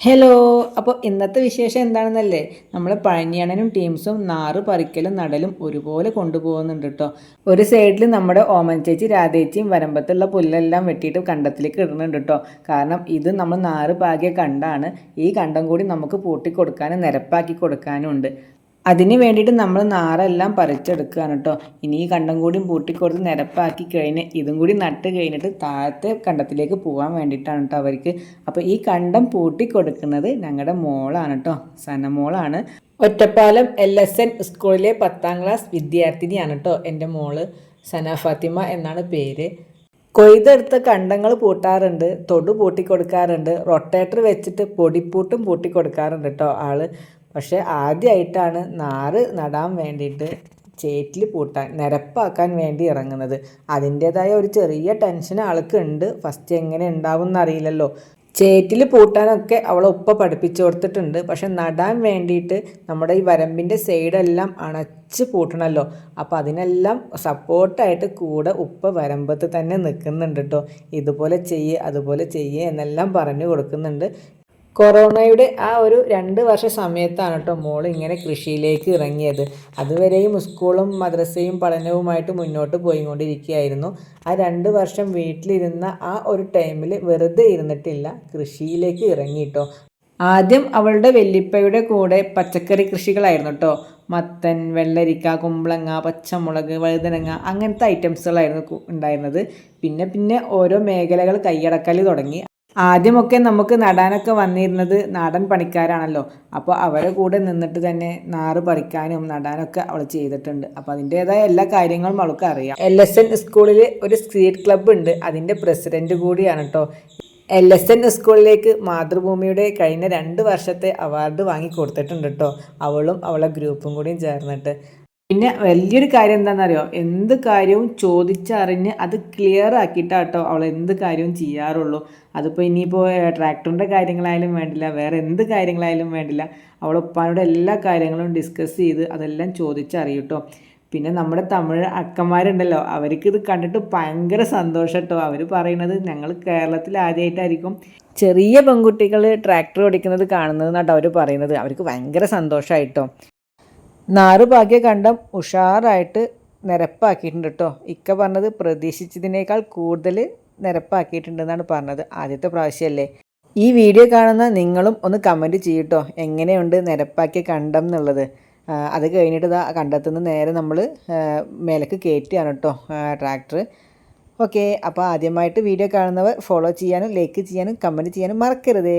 Hello അപ്പോൾ ഇന്നത്തെ വിശേഷം എന്താണെന്നല്ലേ? നമ്മൾ പഴനിയണനും ടീംസും നാറ് പറിക്കലും നടലും ഒരുപോലെ കൊണ്ടുപോകുന്നുണ്ട് കേട്ടോ ഒരു സൈഡിൽ നമ്മുടെ ഓമൻ ചേച്ചി രാധേച്ചിയും വരമ്പത്തുള്ള പുല്ലെല്ലാം വെട്ടിയിട്ട് കണ്ടത്തിലേക്ക് ഇടുന്നുണ്ട് കേട്ടോ കാരണം ഇത് നമ്മൾ നാറ് പാകിയ കണ്ടാണ് ഈ കണ്ടം കൂടി നമുക്ക് പൂട്ടിക്കൊടുക്കാനും നിരപ്പാക്കി കൊടുക്കാനും ഉണ്ട്. അതിന് വേണ്ടിയിട്ട് നമ്മൾ നാരെല്ലാം പറിച്ചെടുക്കുകയാണ് കേട്ടോ. ഇനി ഈ കണ്ടം കൂടിയും പൂട്ടിക്കൊടുത്ത് നിരപ്പാക്കി കഴിഞ്ഞ് ഇതും കൂടി നട്ട് കഴിഞ്ഞിട്ട് താഴത്തെ കണ്ടത്തിലേക്ക് പോകാൻ വേണ്ടിയിട്ടാണ് കേട്ടോ അവർക്ക്. അപ്പോൾ ഈ കണ്ടം പൂട്ടിക്കൊടുക്കുന്നത് ഞങ്ങളുടെ മോളാണ് കേട്ടോ. സനമോളാണ് ഒറ്റപ്പാലം എൽ എസ് എൻ സ്കൂളിലെ പത്താം ക്ലാസ് വിദ്യാർത്ഥിനിയാണ് കേട്ടോ എന്റെ മോൾ സന ഫാത്തിമ എന്നാണ് പേര്. കൊയ്തെടുത്ത കണ്ടങ്ങൾ പൂട്ടാറുണ്ട് തൊടു പൂട്ടിക്കൊടുക്കാറുണ്ട് റൊട്ടേറ്റർ വെച്ചിട്ട് പൊടിപ്പൂട്ടും പൂട്ടിക്കൊടുക്കാറുണ്ട് കേട്ടോ ആൾ. പക്ഷേ ആദ്യമായിട്ടാണ് നാറ് നടാൻ വേണ്ടിയിട്ട് ചേറ്റിൽ പൂട്ടാൻ നിരപ്പാക്കാൻ വേണ്ടി ഇറങ്ങുന്നത്. അതിന്റേതായ ഒരു ചെറിയ ടെൻഷൻ ആൾക്ക് ഉണ്ട്. ഫസ്റ്റ് എങ്ങനെ ഉണ്ടാവും എന്നറിയില്ലല്ലോ ചേറ്റിൽ പൂട്ടാനൊക്കെ അവളെ ഉപ്പ പഠിപ്പിച്ചു കൊടുത്തിട്ടുണ്ട്. പക്ഷെ നടാൻ വേണ്ടിയിട്ട് നമ്മുടെ ഈ വരമ്പിന്റെ സൈഡെല്ലാം അണച്ച് പൂട്ടണമല്ലോ അപ്പോൾ അതിനെല്ലാം സപ്പോർട്ടായിട്ട് കൂടെ ഉപ്പ വരമ്പത്ത് തന്നെ നിൽക്കുന്നുണ്ട് കേട്ടോ. ഇതുപോലെ ചെയ്യേ അതുപോലെ ചെയ്യേ എന്നെല്ലാം പറഞ്ഞു കൊടുക്കുന്നുണ്ട്. കൊറോണയുടെ ആ ഒരു രണ്ട് വർഷ സമയത്താണ് കേട്ടോ മോൾ ഇങ്ങനെ കൃഷിയിലേക്ക് ഇറങ്ങിയത്. അതുവരെയും സ്കൂളും മദ്രസയും പഠനവുമായിട്ട് മുന്നോട്ട് പോയിക്കൊണ്ടിരിക്കുകയായിരുന്നു. ആ രണ്ട് വർഷം വീട്ടിലിരുന്ന ആ ഒരു ടൈമിൽ വെറുതെ ഇരുന്നിട്ടില്ല കൃഷിയിലേക്ക് ഇറങ്ങി കേട്ടോ ആദ്യം അവളുടെ വെല്ലിപ്പയുടെ കൂടെ പച്ചക്കറി കൃഷികളായിരുന്നു കേട്ടോ മത്തൻ വെള്ളരിക്ക കുമ്പളങ്ങ പച്ചമുളക് വഴുതനങ്ങ അങ്ങനത്തെ ഐറ്റംസുകളായിരുന്നു ഉണ്ടായിരുന്നത്. പിന്നെ പിന്നെ ഓരോ മേഖലകൾ കൈയടക്കൽ തുടങ്ങി. ആദ്യമൊക്കെ നമുക്ക് നടാനൊക്കെ വന്നിരുന്നത് നാടൻ പണിക്കാരാണല്ലോ. അപ്പോൾ അവരെ കൂടെ നിന്നിട്ട് തന്നെ നാറ് പറിക്കാനും നടാനൊക്കെ അവൾ ചെയ്തിട്ടുണ്ട്. അപ്പോൾ അതിന്റേതായ എല്ലാ കാര്യങ്ങളും അവൾക്ക് അറിയാം. എൽ എസ് എൻ സ്കൂളിൽ ഒരു സ്ട്രീറ്റ് ക്ലബ്ബ് ഉണ്ട്. അതിന്റെ പ്രസിഡന്റ് കൂടിയാണ് കേട്ടോ എൽ എസ് എൻ സ്കൂളിലേക്ക് മാതൃഭൂമിയുടെ കഴിഞ്ഞ രണ്ട് വർഷത്തെ അവാർഡ് വാങ്ങി കൊടുത്തിട്ടുണ്ട് കേട്ടോ അവളും അവളെ ഗ്രൂപ്പും കൂടിയും ചേർന്നിട്ട്. പിന്നെ വലിയൊരു കാര്യം എന്താണെന്നറിയോ? എന്ത് കാര്യവും ചോദിച്ചറിഞ്ഞ് അത് ക്ലിയർ ആക്കിയിട്ടാട്ടോ അവൾ എന്ത് കാര്യവും ചെയ്യാറുള്ളൂ. അതിപ്പോൾ ഇനിയിപ്പോൾ ട്രാക്ടറിന്റെ കാര്യങ്ങളായാലും വേണ്ടില്ല വേറെ എന്ത് കാര്യങ്ങളായാലും വേണ്ടില്ല. അവൾ ഉപ്പാനോട് എല്ലാ കാര്യങ്ങളും ഡിസ്കസ് ചെയ്ത് അതെല്ലാം ചോദിച്ചറിയൂട്ടോ. പിന്നെ നമ്മുടെ തമിഴ് അക്കന്മാരുണ്ടല്ലോ അവർക്ക് ഇത് കണ്ടിട്ട് ഭയങ്കര സന്തോഷം കേട്ടോ അവർ പറയുന്നത് ഞങ്ങൾ കേരളത്തിൽ ആദ്യമായിട്ടായിരിക്കും ചെറിയ പെൺകുട്ടികൾ ട്രാക്ടർ ഓടിക്കുന്നത് കാണുന്നത് എന്നാട്ടോ അവർ പറയുന്നത്. അവർക്ക് ഭയങ്കര സന്തോഷമായിട്ടോ നാറ് ഭാഗ്യ കണ്ടം ഉഷാറായിട്ട് നിരപ്പാക്കിയിട്ടുണ്ട് കേട്ടോ. ഇക്ക പറഞ്ഞത് പ്രതീക്ഷിച്ചതിനേക്കാൾ കൂടുതൽ നിരപ്പാക്കിയിട്ടുണ്ടെന്നാണ് പറഞ്ഞത് ആദ്യത്തെ പ്രാവശ്യമല്ലേ. ഈ വീഡിയോ കാണുന്ന നിങ്ങളും ഒന്ന് കമന്റ് ചെയ്യട്ടോ എങ്ങനെയുണ്ട് നിരപ്പാക്കിയ കണ്ടം എന്നുള്ളത്? അത് കഴിഞ്ഞിട്ട് ഇതാ കണ്ടെത്തുന്ന നേരെ നമ്മൾ മേലേക്ക് കയറ്റുകയാണ് കേട്ടോ ട്രാക്ടർ. ഓക്കെ അപ്പോൾ ആദ്യമായിട്ട് വീഡിയോ കാണുന്നവർ ഫോളോ ചെയ്യാനും ലൈക്ക് ചെയ്യാനും കമന്റ് ചെയ്യാനും മറക്കരുത്.